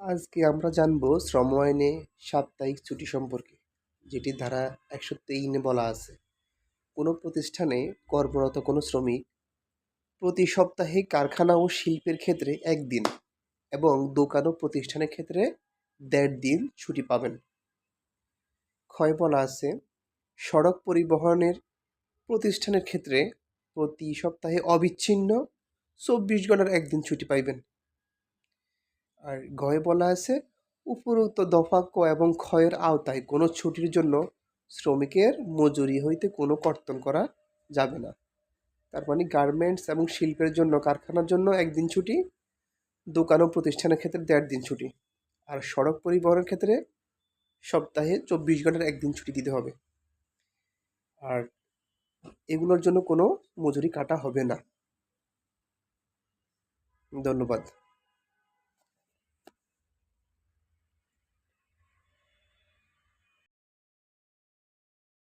আজকে আমরা জানব শ্রম আইনে সাপ্তাহিক ছুটি সম্পর্কে যেটি ধারা একশো তেইনে বলা আছে। কোনো প্রতিষ্ঠানে কর্মরত কোনো শ্রমিক প্রতি সপ্তাহে কারখানা ও শিল্পের ক্ষেত্রে একদিন এবং দোকান ও প্রতিষ্ঠানের ক্ষেত্রে দেড় দিন ছুটি পাবেন। ক্ষয় বলা আছে, সড়ক পরিবহনের প্রতিষ্ঠানের ক্ষেত্রে প্রতি সপ্তাহে অবিচ্ছিন্ন চব্বিশ ঘণ্টার একদিন ছুটি পাইবেন। আর গয়ে বলা আছে, উপরোক্ত দফা ক এবং ক্ষয়ের আওতায় কোনো ছুটির জন্য শ্রমিকের মজুরি হইতে কোনো কর্তন করা যাবে না। তার মানে গার্মেন্টস এবং শিল্পের জন্য কারখানার জন্য একদিন ছুটি, দোকান ও প্রতিষ্ঠানের ক্ষেত্রে দেড় দিন ছুটি। আর সড়ক পরিবহনের ক্ষেত্রে সপ্তাহে চব্বিশ ঘণ্টার একদিন ছুটি দিতে হবে। আর এগুলোর জন্য কোনো মজুরি কাটা হবে না। ধন্যবাদ।